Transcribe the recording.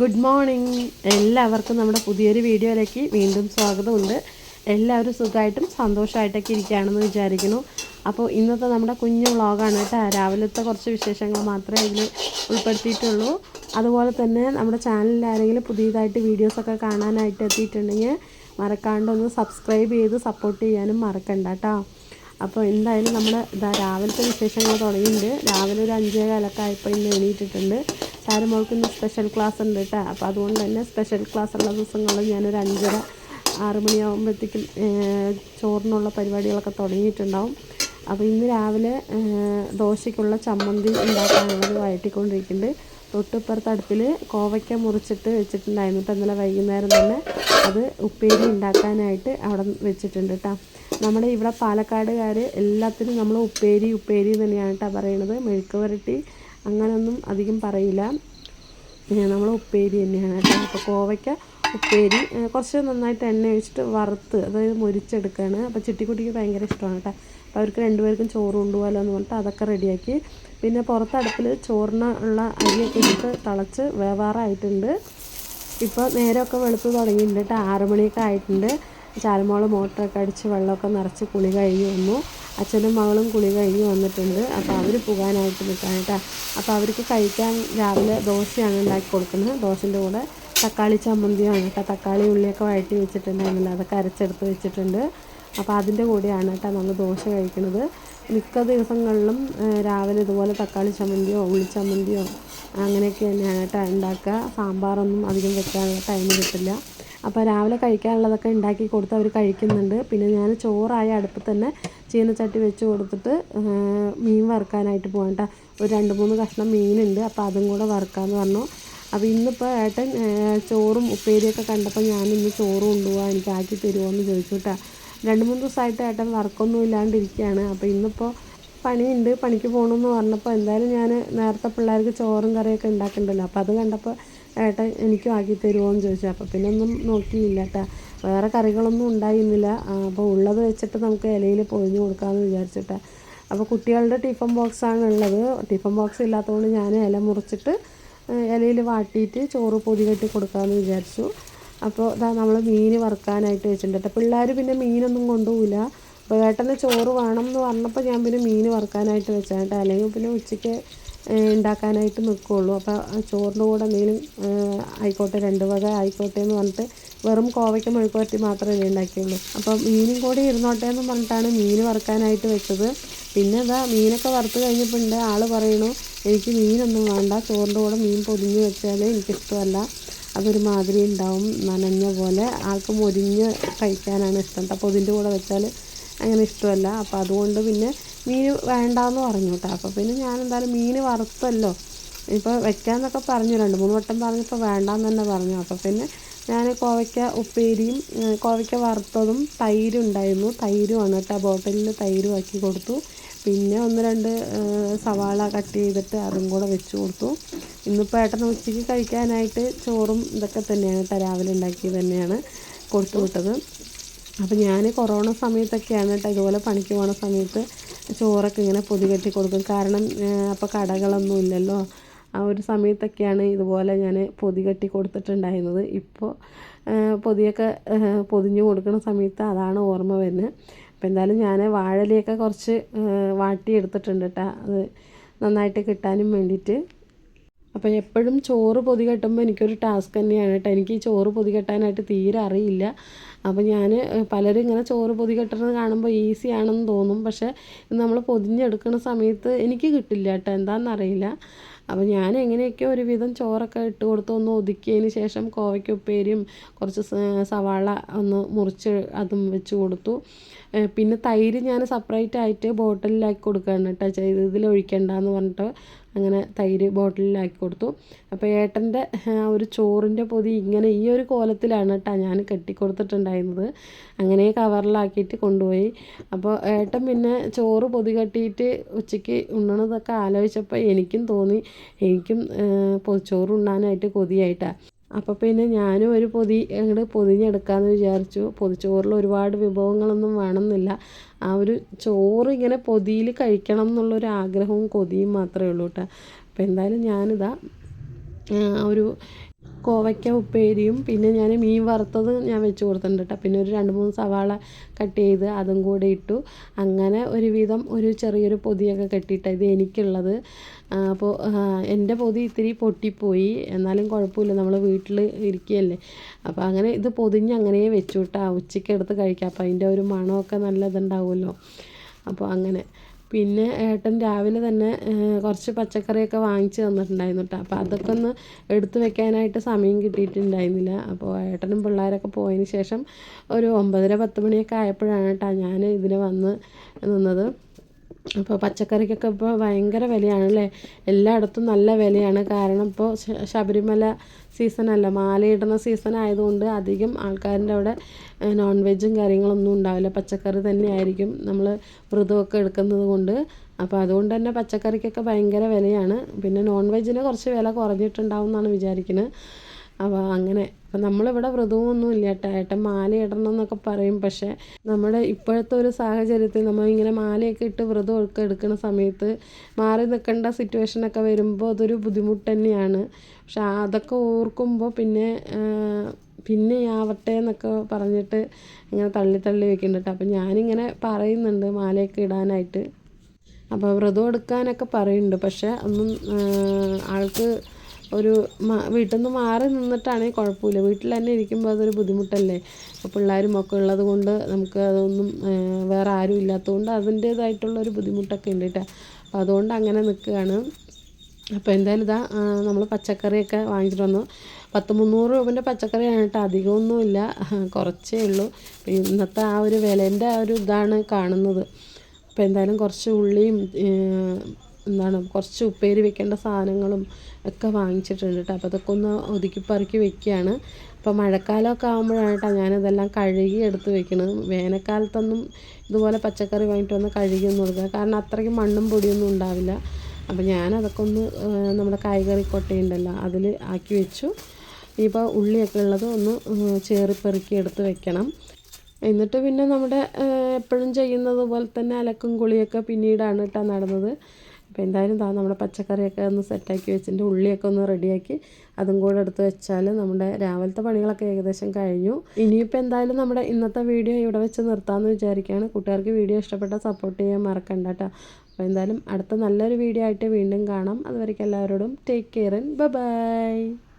Good morning എല്ലാവർക്കും നമ്മുടെ പുതിയൊരു വീഡിയോയിലേക്ക് വീണ്ടും സ്വാഗതമുണ്ട്. എല്ലാവരും സുഖമായിട്ടും സന്തോഷമായിട്ടൊക്കെ ഇരിക്കുകയാണെന്ന് വിചാരിക്കുന്നു. അപ്പോൾ ഇന്നത്തെ നമ്മുടെ കുഞ്ഞു വ്ളോഗാണ് കേട്ടോ. രാവിലത്തെ കുറച്ച് വിശേഷങ്ങൾ മാത്രമേ ഇതിൽ ഉൾപ്പെടുത്തിയിട്ടുള്ളൂ. അതുപോലെ തന്നെ നമ്മുടെ ചാനലിൽ ആരെങ്കിലും പുതിയതായിട്ട് വീഡിയോസൊക്കെ കാണാനായിട്ട് എത്തിയിട്ടുണ്ടെങ്കിൽ മറക്കാണ്ട് ഒന്ന് സബ്സ്ക്രൈബ് ചെയ്ത് സപ്പോർട്ട് ചെയ്യാനും മറക്കണ്ട കേട്ടോ. അപ്പോൾ എന്തായാലും നമ്മൾ ഇതാ രാവിലത്തെ വിശേഷങ്ങൾ തുടങ്ങിയിട്ടുണ്ട്. രാവിലെ ഒരു അഞ്ചേ കാലൊക്കെ ആയപ്പോൾ ഇന്ന് എണീറ്റിട്ടുണ്ട്. ചാരുമോൾക്ക് ഇന്ന് സ്പെഷ്യൽ ക്ലാസ് ഉണ്ട് കേട്ടോ അപ്പോൾ അതുകൊണ്ട് തന്നെ സ്പെഷ്യൽ ക്ലാസ് ഉള്ള ദിവസങ്ങളിൽ ഞാനൊരു അഞ്ചര ആറ് മണിയാകുമ്പോഴത്തേക്കും ചോറിനുള്ള പരിപാടികളൊക്കെ തുടങ്ങിയിട്ടുണ്ടാവും. അപ്പോൾ ഇന്ന് രാവിലെ ദോശയ്ക്കുള്ള ചമ്മന്തി ഉണ്ടാക്കാനുള്ളത് വഴറ്റിക്കൊണ്ടിരിക്കുന്നുണ്ട് തൊട്ടിപ്പുറത്ത് അടുപ്പിൽ കോവയ്ക്ക മുറിച്ചിട്ട് വെച്ചിട്ടുണ്ടായിരുന്നു കേട്ടോ ഇന്നലെ വൈകുന്നേരം തന്നെ അത് ഉപ്പേരി ഉണ്ടാക്കാനായിട്ട് അവിടെ വെച്ചിട്ടുണ്ട് കേട്ടോ നമ്മുടെ ഇവിടെ പാലക്കാടുകാർ എല്ലാത്തിനും നമ്മൾ ഉപ്പേരി ഉപ്പേരി തന്നെയാണ് കേട്ടോ പറയണത്. മെഴുക്ക് വരട്ടി അങ്ങനൊന്നും അധികം പറയില്ല. നമ്മൾ ഉപ്പേരി തന്നെയാണ്. കേട്ടോ. അപ്പോൾ കോവയ്ക്ക ഉപ്പേരി കുറച്ച് നന്നായിട്ട് എണ്ണ ഒഴിച്ചിട്ട് വറുത്ത് അതായത് മുരിച്ചെടുക്കുകയാണ് അപ്പോൾ ചിട്ടിക്കുട്ടിക്ക് ഭയങ്കര ഇഷ്ടമാണ് കേട്ടോ. അപ്പോൾ അവർക്ക് രണ്ടുപേർക്കും ചോറ് കൊണ്ടുപോകാമല്ലോ എന്ന് പറഞ്ഞിട്ട് അതൊക്കെ റെഡിയാക്കി. പിന്നെ പുറത്തടുപ്പിൽ ചോറിന് ഉള്ള അരിയൊക്കെ ഇട്ട് തിളച്ച് വേവാറായിട്ടുണ്ട്. ഇപ്പോൾ നേരമൊക്കെ വെളുത്ത് തുടങ്ങിയിട്ടുണ്ട് കേട്ടോ. ആറ് മണിയൊക്കെ ആയിട്ടുണ്ട്. ചാലമോൾ മോട്ടറൊക്കെ അടിച്ച് വെള്ളമൊക്കെ നിറച്ച് കുളി കഴിഞ്ഞ് വന്നു. അച്ഛനും മകളും കുളി കഴിഞ്ഞ് വന്നിട്ടുണ്ട്. അപ്പോൾ അവർ പോകാനായിട്ട് നിൽക്കാൻ കേട്ടോ. അപ്പോൾ അവർക്ക് കഴിക്കാൻ രാവിലെ ദോശയാണ് ഉണ്ടാക്കി കൊടുക്കുന്നത്. ദോശന്റെ കൂടെ തക്കാളി ചമ്മന്തിയാണ് കേട്ടോ. തക്കാളി ഉള്ളിയൊക്കെ വഴറ്റി വെച്ചിട്ടുണ്ടായിരുന്നില്ല. അതൊക്കെ അരച്ചെടുത്ത് വെച്ചിട്ടുണ്ട്. അപ്പോൾ അതിന്റെ കൂടെയാണ് കേട്ടോ നമ്മൾ ദോശ കഴിക്കുന്നത്. മിക്ക ദിവസങ്ങളിലും രാവിലെ ഇതുപോലെ തക്കാളി ചമ്മന്തിയോ ഉള്ളി ചമ്മന്തിയോ അങ്ങനെയൊക്കെ തന്നെയാണ് കേട്ടോ ഉണ്ടാക്കുക. സാമ്പാറൊന്നും അധികം വെക്കാനുള്ള ടൈം കിട്ടില്ല. അപ്പോൾ രാവിലെ കഴിക്കാനുള്ളതൊക്കെ ഉണ്ടാക്കി കൊടുത്ത് അവർ കഴിക്കുന്നുണ്ട്. പിന്നെ ഞാൻ ചോറായ അടുപ്പ് തന്നെ ചീനച്ചട്ടി വെച്ച് കൊടുത്തിട്ട് മീൻ വറുക്കാനായിട്ട് പോകാം കേട്ടോ ഒരു രണ്ട് മൂന്ന് കഷ്ണം മീനുണ്ട്. അപ്പോൾ അതും കൂടെ വറുക്കാമെന്ന് പറഞ്ഞു. അപ്പോൾ ഇന്നിപ്പോൾ ഏട്ടൻ ചോറും ഉപ്പേരിയൊക്കെ കണ്ടപ്പോൾ ഞാൻ ഇന്ന് ചോറും കൊണ്ടുപോകാൻ എനിക്ക് ആക്കി തരുമോ എന്ന് ചോദിച്ചു കേട്ടോ രണ്ട് മൂന്ന് ദിവസമായിട്ട് ഏട്ടൻ വർക്കൊന്നും ഇല്ലാണ്ടിരിക്കുകയാണ്. അപ്പോൾ ഇന്നിപ്പോൾ പണിയുണ്ട്. പണിക്ക് പോകണമെന്ന് പറഞ്ഞപ്പോൾ എന്തായാലും ഞാൻ നേരത്തെ പിള്ളേർക്ക് ചോറും കറിയൊക്കെ ഉണ്ടാക്കണ്ടല്ലോ. അപ്പോൾ അത് കണ്ടപ്പോൾ ഏട്ടൻ എനിക്കും ആക്കി തരുമോ എന്ന് ചോദിച്ചു. അപ്പോൾ പിന്നെ ഒന്നും നോക്കിയില്ല കേട്ടോ വേറെ കറികളൊന്നും ഉണ്ടായിരുന്നില്ല. അപ്പോൾ ഉള്ളത് വെച്ചിട്ട് നമുക്ക് ഇലയിൽ പൊഴിഞ്ഞ് കൊടുക്കാമെന്ന് വിചാരിച്ചിട്ട് അപ്പോൾ കുട്ടികളുടെ ടിഫൻ ബോക്സാണ് ഉള്ളത്. ടിഫൻ ബോക്സ് ഇല്ലാത്തതുകൊണ്ട് ഞാൻ ഇല മുറിച്ചിട്ട് ഇലയിൽ വാട്ടിയിട്ട് ചോറ് പൊതി കെട്ടി കൊടുക്കാമെന്ന് വിചാരിച്ചു. അപ്പോൾ ഇതാ നമ്മൾ മീൻ വറുക്കാനായിട്ട് വെച്ചിട്ടുണ്ട് കേട്ടോ പിള്ളേർ പിന്നെ മീനൊന്നും കൊണ്ടുപോകില്ല അപ്പോൾ ഏട്ടന് ചോറ് വേണം എന്ന് പറഞ്ഞപ്പോൾ ഞാൻ പിന്നെ മീൻ വറുക്കാനായിട്ട് വെച്ചാൽ കേട്ടോ അല്ലെങ്കിൽ പിന്നെ ഉച്ചയ്ക്ക് ഉണ്ടാക്കാനായിട്ട് നിൽക്കുകയുള്ളൂ അപ്പോൾ ചോറിന്റെ കൂടെ എന്തെങ്കിലും ആയിക്കോട്ടെ രണ്ട് വക ആയിക്കോട്ടെ എന്ന് പറഞ്ഞിട്ട് വെറും കോവയ്ക്ക മെഴുക്കുവരട്ടി മാത്രമേ ഉണ്ടാക്കിയുള്ളൂ അപ്പോൾ മീനും കൂടി ഇരുന്നോട്ടെ എന്ന് പറഞ്ഞിട്ടാണ് മീൻ വറുക്കാനായിട്ട് വെച്ചത്. പിന്നെ ഇതാ മീനൊക്കെ വറുത്ത് കഴിഞ്ഞപ്പോൾ ആൾ പറയണു എനിക്ക് മീനൊന്നും വേണ്ട. ചോറിന്റെ കൂടെ മീൻ പൊതിഞ്ഞ് വെച്ചാൽ എനിക്കിഷ്ടമല്ല. അതൊരു മാതിരി ഉണ്ടാവും നനഞ്ഞ പോലെ. ആൾക്ക് മൊരിഞ്ഞ് കഴിക്കാനാണ് ഇഷ്ടം. അപ്പോൾ ഇതിന്റെ കൂടെ വെച്ചാൽ അങ്ങനെ ഇഷ്ടമല്ല. അപ്പോൾ അതുകൊണ്ട് പിന്നെ മീൻ വേണ്ടാന്ന് പറഞ്ഞു കേട്ടോ അപ്പോൾ പിന്നെ ഞാൻ എന്തായാലും മീൻ വറുത്തല്ലോ. ഇപ്പോൾ വെക്കാമെന്നൊക്കെ പറഞ്ഞു രണ്ട് മൂന്ന് വട്ടം പറഞ്ഞപ്പോൾ വേണ്ടാന്ന് തന്നെ പറഞ്ഞു. അപ്പോൾ പിന്നെ ഞാൻ കോവയ്ക്ക ഉപ്പേരിയും കോവയ്ക്ക വറുത്തതും തൈരും ഉണ്ടായിരുന്നു. തൈരുമാണ് കേട്ടോ ബോട്ടിലിൽ തൈരും ആക്കി കൊടുത്തു. പിന്നെ ഒന്ന് രണ്ട് സവാള കട്ട് ചെയ്തിട്ട് അതും കൂടെ വെച്ച് കൊടുത്തു. ഇന്നിപ്പോൾ ഏട്ടൻ ഉച്ചയ്ക്ക് കഴിക്കാനായിട്ട് ചോറും ഇതൊക്കെ തന്നെയാണ് കേട്ടോ രാവിലെ ഉണ്ടാക്കിയത് തന്നെയാണ് കൊടുത്തു വിട്ടത്. അപ്പോൾ ഞാൻ കൊറോണ സമയത്തൊക്കെയാണ് കേട്ടോ ഇതുപോലെ പണിക്ക് പോണ സമയത്ത് ചോറൊക്കെ ഇങ്ങനെ പൊതി കെട്ടി കൊടുക്കും. കാരണം അപ്പോൾ കടകളൊന്നും ഇല്ലല്ലോ. ആ ഒരു സമയത്തൊക്കെയാണ് ഇതുപോലെ ഞാൻ പൊതി കെട്ടി കൊടുത്തിട്ടുണ്ടായിരുന്നത്. ഇപ്പോൾ പൊതിയൊക്കെ പൊതിഞ്ഞു കൊടുക്കുന്ന സമയത്ത് അതാണ് ഓർമ്മ വരുന്നത് അപ്പോൾ എന്തായാലും ഞാൻ വാഴലയൊക്കെ കുറച്ച് വാട്ടി വാട്ടിയെടുത്തിട്ടുണ്ട് കേട്ടോ അത് നന്നായിട്ട് കിട്ടാനും വേണ്ടിയിട്ട്. അപ്പോൾ എപ്പോഴും ചോറ് പൊതി കെട്ടുമ്പോൾ എനിക്കൊരു ടാസ്ക് തന്നെയാണ് കേട്ടോ. എനിക്ക് ഈ ചോറ് പൊതി കെട്ടാനായിട്ട് തീരെ അറിയില്ല. അപ്പോൾ ഞാൻ പലരും ഇങ്ങനെ ചോറ് പൊതി കെട്ടുന്നത് കാണുമ്പോൾ ഈസി ആണെന്ന് തോന്നും. പക്ഷേ നമ്മൾ പൊതിഞ്ഞെടുക്കുന്ന സമയത്ത് എനിക്ക് കിട്ടില്ല കേട്ടോ. എന്താണെന്നറിയില്ല അപ്പോൾ ഞാൻ എങ്ങനെയൊക്കെ ഒരുവിധം ചോറൊക്കെ ഇട്ട് കൊടുത്ത് ഒന്ന് ഒതുക്കിയതിന് ശേഷം കോവയ്ക്ക ഉപ്പേരിയും കുറച്ച് സവാള ഒന്ന് മുറിച്ച് അതും വെച്ച് കൊടുത്തു. പിന്നെ തൈര് ഞാൻ സെപ്പറേറ്റ് ആയിട്ട് ബോട്ടിലിലാക്കി കൊടുക്കുകയാണ് കേട്ടോ ചെയ്ത് ഒഴിക്കണ്ടെന്ന് പറഞ്ഞിട്ട് അങ്ങനെ തൈര് ബോട്ടിലിലാക്കി കൊടുത്തു. അപ്പോൾ ഏട്ടന്റെ ഒരു ചോറിന്റെ പൊതി ഇങ്ങനെ ഈ ഒരു കോലത്തിലാണ് കേട്ടോ ഞാൻ കെട്ടിക്കൊടുത്തിട്ടുണ്ടായിരുന്നത്. അങ്ങനെ കവറിലാക്കിയിട്ട് കൊണ്ടുപോയി. അപ്പോൾ ഏട്ടൻ പിന്നെ ചോറ് പൊതി കെട്ടിയിട്ട് ഉച്ചയ്ക്ക് ഉണ്ണണതൊക്കെ ആലോചിച്ചപ്പോൾ എനിക്കും തോന്നി എനിക്കും പൊതിച്ചോറ് ഉണ്ണാനായിട്ട് കൊതിയായിട്ടാണ് അപ്പോൾ പിന്നെ ഞാനും ഒരു പൊതി അങ്ങോട്ട് പൊതിഞ്ഞെടുക്കാമെന്ന് വിചാരിച്ചു. പൊതിച്ചോറിൽ ഒരുപാട് വിഭവങ്ങളൊന്നും വേണമെന്നില്ല. ആ ഒരു ചോറ് ഇങ്ങനെ പൊതിയിൽ കഴിക്കണം എന്നുള്ളൊരു ആഗ്രഹവും കൊതിയും മാത്രമേ ഉള്ളൂ കേട്ടോ. അപ്പോൾ എന്തായാലും ഞാനിതാ ഒരു കോവയ്ക്ക ഉപ്പേരിയും പിന്നെ ഞാൻ മീൻ വറുത്തത് ഞാൻ വെച്ച് കൊടുത്തിട്ടുണ്ട് കേട്ടോ പിന്നെ ഒരു രണ്ട് മൂന്ന് സവാള കട്ട് ചെയ്ത് അതും കൂടെ ഇട്ടു. അങ്ങനെ ഒരുവിധം ഒരു ചെറിയൊരു പൊതിയൊക്കെ കെട്ടിയിട്ട് ഇത് എനിക്കുള്ളത്. അപ്പോൾ എന്റെ പൊതി ഇത്തിരി പൊട്ടിപ്പോയി. എന്നാലും കുഴപ്പമില്ല നമ്മൾ വീട്ടിൽ ഇരിക്കുകയല്ലേ. അപ്പോൾ അങ്ങനെ ഇത് പൊതിഞ്ഞ് അങ്ങനെ വെച്ചു കേട്ടോ ഉച്ചയ്ക്ക് എടുത്ത് കഴിക്കാം. അപ്പോൾ അതിന്റെ ഒരു മണമൊക്കെ നല്ല ഇതുണ്ടാവുമല്ലോ. അപ്പോൾ അങ്ങനെ. പിന്നെ ഏട്ടൻ രാവിലെ തന്നെ കുറച്ച് പച്ചക്കറിയൊക്കെ വാങ്ങിച്ച് തന്നിട്ടുണ്ടായിരുന്നു കേട്ടോ അപ്പോൾ അതൊക്കെ ഒന്ന് എടുത്തു വെക്കാനായിട്ട് സമയം കിട്ടിയിട്ടുണ്ടായിരുന്നില്ല. അപ്പോൾ ഏട്ടനും പിള്ളേരൊക്കെ പോയതിന് ശേഷം ഒരു ഒമ്പതര പത്ത് മണിയൊക്കെ ആയപ്പോഴാണ് കേട്ടോ ഞാൻ ഇതിന് വന്ന് നിന്നത്. അപ്പോൾ പച്ചക്കറിക്കൊക്കെ ഇപ്പോൾ ഭയങ്കര വിലയാണ് അല്ലേ എല്ലായിടത്തും നല്ല വിലയാണ്. കാരണം ഇപ്പോൾ ശബരിമല സീസണല്ല? മാലയിടുന്ന സീസൺ ആയതുകൊണ്ട് അധികം ആൾക്കാരിന്റെ അവിടെ നോൺ വെജും കാര്യങ്ങളൊന്നും ഉണ്ടാവില്ല. പച്ചക്കറി തന്നെയായിരിക്കും നമ്മൾ വ്രതമൊക്കെ എടുക്കുന്നത് കൊണ്ട്. അപ്പോൾ അതുകൊണ്ട് തന്നെ പച്ചക്കറിക്കൊക്കെ ഭയങ്കര വിലയാണ്. പിന്നെ നോൺ വെജിന് കുറച്ച് വില കുറഞ്ഞിട്ടുണ്ടാവും എന്നാണ് വിചാരിക്കുന്നത് അപ്പോൾ അങ്ങനെ അപ്പം നമ്മളിവിടെ വ്രതമൊന്നും ഇല്ല കേട്ടോ ഏട്ടൻ മാല ഇടണം എന്നൊക്കെ പറയും. പക്ഷേ നമ്മുടെ ഇപ്പോഴത്തെ ഒരു സാഹചര്യത്തിൽ നമ്മൾ ഇങ്ങനെ മാലയൊക്കെ ഇട്ട് വ്രതം ഒക്കെ എടുക്കുന്ന സമയത്ത് മാറി നിൽക്കേണ്ട സിറ്റുവേഷനൊക്കെ വരുമ്പോൾ അതൊരു ബുദ്ധിമുട്ട് തന്നെയാണ്. പക്ഷെ അതൊക്കെ ഓർക്കുമ്പോൾ പിന്നെ പിന്നെ ആവട്ടെ എന്നൊക്കെ പറഞ്ഞിട്ട് ഇങ്ങനെ തള്ളി തള്ളി വെക്കുന്നുണ്ട് അപ്പം ഞാനിങ്ങനെ പറയുന്നുണ്ട് മാലയൊക്കെ ഇടാനായിട്ട്. അപ്പോൾ വ്രതം എടുക്കാനൊക്കെ പറയുന്നുണ്ട്. പക്ഷേ ഒന്നും ആൾക്ക് ഒരു വീട്ടിൽ നിന്ന് മാറി നിന്നിട്ടാണെങ്കിൽ കുഴപ്പമില്ല. വീട്ടിൽ തന്നെ ഇരിക്കുമ്പോൾ അതൊരു ബുദ്ധിമുട്ടല്ലേ? പിള്ളേരും ഒക്കെ ഉള്ളത് കൊണ്ട് നമുക്ക് അതൊന്നും വേറെ ആരും ഇല്ലാത്തതുകൊണ്ട് അതിന്റേതായിട്ടുള്ള ഒരു ബുദ്ധിമുട്ടൊക്കെ ഉണ്ട് കേട്ടോ. അപ്പോൾ അതുകൊണ്ട് അങ്ങനെ നിൽക്കുകയാണ്. അപ്പോൾ എന്തായാലും ഇതാ നമ്മൾ പച്ചക്കറിയൊക്കെ വാങ്ങിച്ചിട്ട് വന്നു. പത്ത് മുന്നൂറ് രൂപേന്റെ പച്ചക്കറിയാണ് കേട്ടോ. അധികമൊന്നുമില്ല. കുറച്ചേ ഉള്ളൂ. ഇന്നത്തെ ആ ഒരു വിലേന്റെ ആ ഒരു ഇതാണ് കാണുന്നത്. അപ്പോൾ എന്തായാലും കുറച്ച് ഉള്ളിയും എന്താണ് കുറച്ച് ഉപ്പേരി വെക്കേണ്ട സാധനങ്ങളും ഒക്കെ വാങ്ങിച്ചിട്ടുണ്ട് കേട്ടോ അപ്പോൾ അതൊക്കെ ഒന്ന് ഒതുക്കി പറക്കി വെക്കുകയാണ് അപ്പോൾ മഴക്കാലമൊക്കെ ആകുമ്പോഴാണ് കേട്ടോ ഞാനിതെല്ലാം കഴുകി എടുത്ത് വെക്കുന്നത് വേനൽക്കാലത്തൊന്നും ഇതുപോലെ പച്ചക്കറി വാങ്ങിയിട്ട് വന്ന് കഴുകിയൊന്നും കൊടുക്കുക കാരണം അത്രയ്ക്ക് മണ്ണും പൊടിയൊന്നും ഉണ്ടാവില്ല. അപ്പോൾ ഞാനതൊക്കെ ഒന്ന് നമ്മുടെ കായ്കറി കൊട്ടയുണ്ടല്ലോ അതിൽ ആക്കി വെച്ചു. ഇപ്പോൾ ഉള്ളിയൊക്കെ ഉള്ളത് ഒന്ന് ചേറി പെറുക്കി എടുത്ത് വെക്കണം. എന്നിട്ട് പിന്നെ നമ്മുടെ എപ്പോഴും ചെയ്യുന്നത് പോലെ തന്നെ അലക്കും കുളിയൊക്കെ പിന്നീടാണ് കേട്ടോ നടന്നത്. അപ്പോൾ എന്തായാലും താ നമ്മുടെ പച്ചക്കറിയൊക്കെ ഒന്ന് സെറ്റാക്കി വെച്ചിട്ട് ഉള്ളിയൊക്കെ ഒന്ന് റെഡിയാക്കി അതും കൂടെ എടുത്ത് വെച്ചാൽ നമ്മുടെ രാവിലത്തെ പണികളൊക്കെ ഏകദേശം കഴിഞ്ഞു. ഇനിയിപ്പോൾ എന്തായാലും നമ്മുടെ ഇന്നത്തെ വീഡിയോ ഇവിടെ വെച്ച് നിർത്താമെന്ന് വിചാരിക്കുകയാണ്. കൂട്ടുകാർക്ക് വീഡിയോ ഇഷ്ടപ്പെട്ടാൽ സപ്പോർട്ട് ചെയ്യാൻ മറക്കണ്ട കേട്ടോ. അപ്പോൾ എന്തായാലും അടുത്ത നല്ലൊരു വീഡിയോ ആയിട്ട് വീണ്ടും കാണാം. അതുവരേക്കും എല്ലാവരോടും ടേക്ക് കെയർ ആൻഡ് ബൈ